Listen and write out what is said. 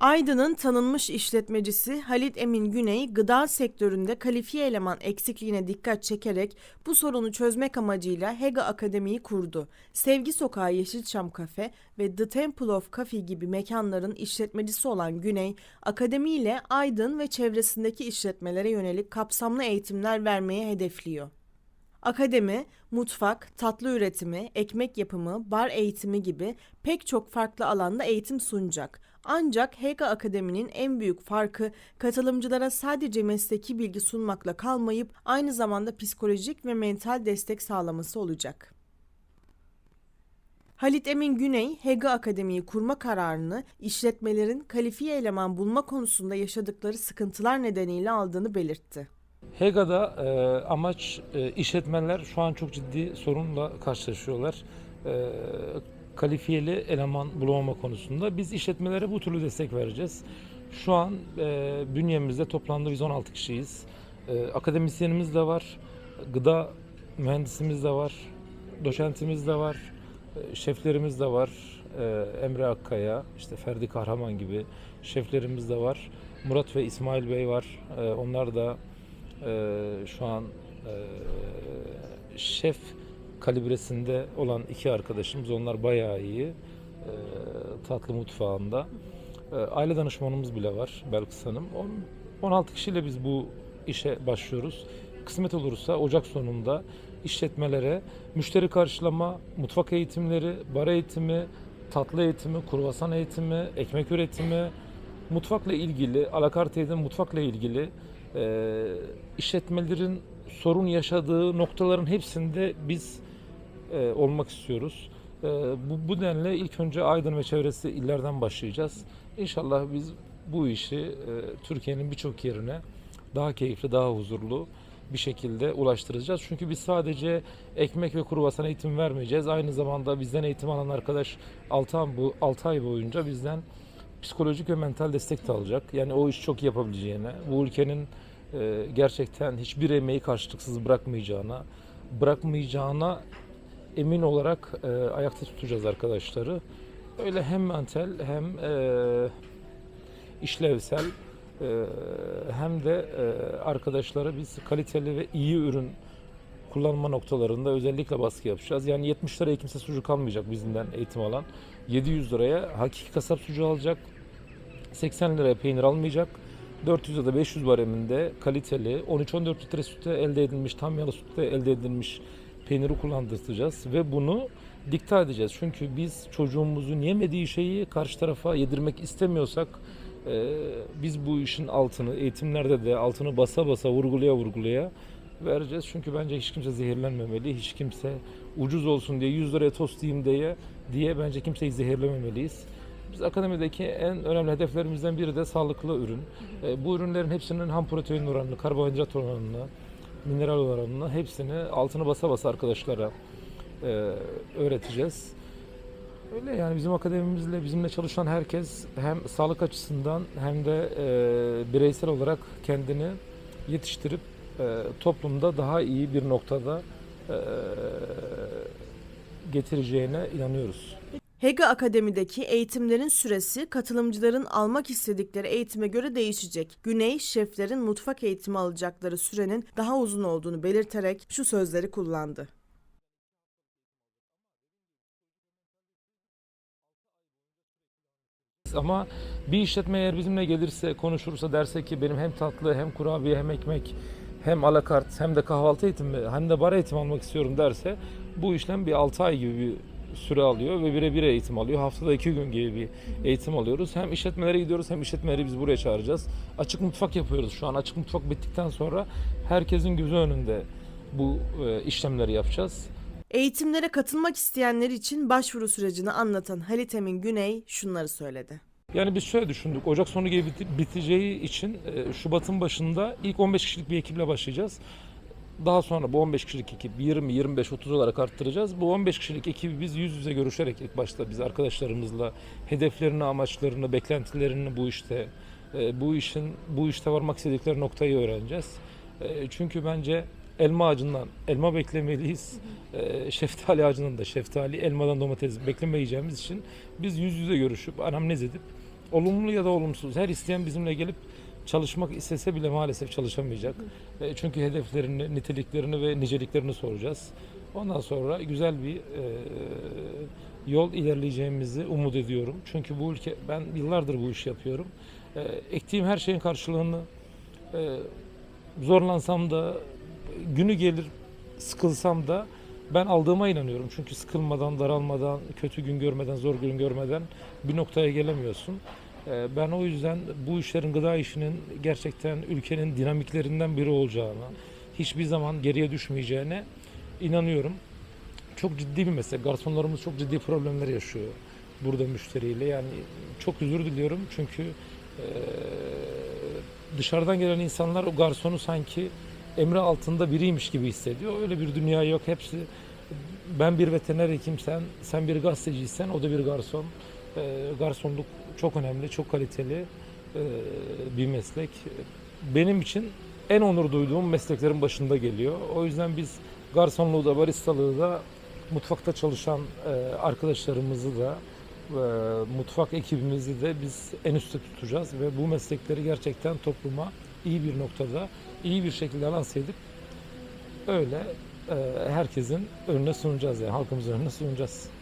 Aydın'ın tanınmış işletmecisi Halit Emin Güney, gıda sektöründe kalifiye eleman eksikliğine dikkat çekerek bu sorunu çözmek amacıyla Hega Akademi'yi kurdu. Sevgi Sokağı Yeşilçam Kafe ve The Temple of Coffee gibi mekanların işletmecisi olan Güney, akademi ile Aydın ve çevresindeki işletmelere yönelik kapsamlı eğitimler vermeye hedefliyor. Akademi, mutfak, tatlı üretimi, ekmek yapımı, bar eğitimi gibi pek çok farklı alanda eğitim sunacak. Ancak Hega Akademi'nin en büyük farkı katılımcılara sadece mesleki bilgi sunmakla kalmayıp aynı zamanda psikolojik ve mental destek sağlaması olacak. Halit Emin Güney, Hega Akademi'yi kurma kararını işletmelerin kalifiye eleman bulma konusunda yaşadıkları sıkıntılar nedeniyle aldığını belirtti. HEGA'da e, amaç e, işletmeler şu an çok ciddi sorunla karşılaşıyorlar. E, kalifiyeli eleman bulamama konusunda. Biz işletmelere bu türlü destek vereceğiz. Şu an e, bünyemizde toplamda biz 16 kişiyiz. E, akademisyenimiz de var, gıda mühendisimiz de var, doçentimiz de var, e, şeflerimiz de var. E, Emre Akkaya, işte Ferdi Kahraman gibi şeflerimiz de var. Murat ve İsmail Bey var. E, onlar da ee, şu an e, şef kalibresinde olan iki arkadaşımız. Onlar bayağı iyi. Ee, tatlı mutfağında. Ee, aile danışmanımız bile var Belkıs Hanım. On- 16 kişiyle biz bu işe başlıyoruz. Kısmet olursa Ocak sonunda işletmelere müşteri karşılama, mutfak eğitimleri, bar eğitimi, tatlı eğitimi, kruvasan eğitimi, ekmek üretimi, mutfakla ilgili, alakart eğitim, mutfakla ilgili e, işletmelerin sorun yaşadığı noktaların hepsinde biz e, olmak istiyoruz. E, bu, bu denli ilk önce Aydın ve çevresi illerden başlayacağız. İnşallah biz bu işi e, Türkiye'nin birçok yerine daha keyifli, daha huzurlu bir şekilde ulaştıracağız. Çünkü biz sadece ekmek ve kruvasan eğitim vermeyeceğiz. Aynı zamanda bizden eğitim alan arkadaş 6 ay, bu 6 ay boyunca bizden psikolojik ve mental destek de alacak. Yani o iş çok yapabileceğine, bu ülkenin e, gerçekten hiçbir emeği karşılıksız bırakmayacağına, bırakmayacağına emin olarak e, ayakta tutacağız arkadaşları. Öyle hem mental hem e, işlevsel e, hem de e, arkadaşlara biz kaliteli ve iyi ürün kullanma noktalarında özellikle baskı yapacağız. Yani 70 liraya kimse sucuk almayacak bizimden eğitim alan. 700 liraya hakiki kasap sucuğu alacak. 80 liraya peynir almayacak. 400 ya da 500 bareminde kaliteli 13-14 litre sütte elde edilmiş, tam yağlı sütte elde edilmiş peyniri kullandırtacağız ve bunu dikte edeceğiz. Çünkü biz çocuğumuzun yemediği şeyi karşı tarafa yedirmek istemiyorsak e, biz bu işin altını eğitimlerde de altını basa basa vurgulaya vurgulaya vereceğiz. Çünkü bence hiç kimse zehirlenmemeli. Hiç kimse ucuz olsun diye 100 liraya tost yiyeyim diye diye bence kimseyi zehirlememeliyiz. Biz akademideki en önemli hedeflerimizden biri de sağlıklı ürün. E, bu ürünlerin hepsinin ham protein oranını, karbonhidrat oranını, mineral oranını hepsini altını basa basa arkadaşlara e, öğreteceğiz. Öyle yani bizim akademimizle bizimle çalışan herkes hem sağlık açısından hem de e, bireysel olarak kendini yetiştirip e, toplumda daha iyi bir noktada e, getireceğine inanıyoruz. Hega Akademi'deki eğitimlerin süresi katılımcıların almak istedikleri eğitime göre değişecek. Güney, şeflerin mutfak eğitimi alacakları sürenin daha uzun olduğunu belirterek şu sözleri kullandı. Ama bir işletme eğer bizimle gelirse, konuşursa derse ki benim hem tatlı hem kurabiye hem ekmek hem alakart hem de kahvaltı eğitimi hem de bar eğitimi almak istiyorum derse bu işlem bir 6 ay gibi bir süre alıyor ve birebir eğitim alıyor. Haftada 2 gün gibi bir eğitim alıyoruz. Hem işletmelere gidiyoruz hem işletmeleri biz buraya çağıracağız. Açık mutfak yapıyoruz şu an. Açık mutfak bittikten sonra herkesin gözü önünde bu e, işlemleri yapacağız. Eğitimlere katılmak isteyenler için başvuru sürecini anlatan Halit Emin Güney şunları söyledi. Yani biz şöyle düşündük. Ocak sonu gibi biteceği için e, Şubat'ın başında ilk 15 kişilik bir ekiple başlayacağız. Daha sonra bu 15 kişilik ekip 20, 25, 30 olarak arttıracağız. Bu 15 kişilik ekibi biz yüz yüze görüşerek ilk başta biz arkadaşlarımızla hedeflerini, amaçlarını, beklentilerini bu işte e, bu işin bu işte varmak istedikleri noktayı öğreneceğiz. E, Çünkü bence elma ağacından elma beklemeliyiz. E, Şeftali ağacından da şeftali, elmadan domates beklemeyeceğimiz için biz yüz yüze görüşüp anamnez edip Olumlu ya da olumsuz. Her isteyen bizimle gelip çalışmak istese bile maalesef çalışamayacak. E, çünkü hedeflerini, niteliklerini ve niceliklerini soracağız. Ondan sonra güzel bir e, yol ilerleyeceğimizi umut ediyorum. Çünkü bu ülke, ben yıllardır bu işi yapıyorum. E, ektiğim her şeyin karşılığını e, zorlansam da, günü gelir sıkılsam da ben aldığıma inanıyorum. Çünkü sıkılmadan, daralmadan, kötü gün görmeden, zor gün görmeden bir noktaya gelemiyorsun. Ee, Ben o yüzden bu işlerin gıda işinin gerçekten ülkenin dinamiklerinden biri olacağına, hiçbir zaman geriye düşmeyeceğine inanıyorum. Çok ciddi bir meslek. Garsonlarımız çok ciddi problemler yaşıyor burada müşteriyle. Yani çok özür diliyorum çünkü e, dışarıdan gelen insanlar o garsonu sanki emri altında biriymiş gibi hissediyor. Öyle bir dünya yok. Hepsi ben bir veteriner hekimsen, sen bir gazeteciysen o da bir garson. Ee, garsonluk çok önemli, çok kaliteli e, bir meslek. Benim için en onur duyduğum mesleklerin başında geliyor. O yüzden biz garsonluğu da, baristalığı da, mutfakta çalışan e, arkadaşlarımızı da, e, mutfak ekibimizi de biz en üstte tutacağız ve bu meslekleri gerçekten topluma iyi bir noktada, iyi bir şekilde lanse edip öyle herkesin önüne sunacağız yani halkımızın önüne sunacağız.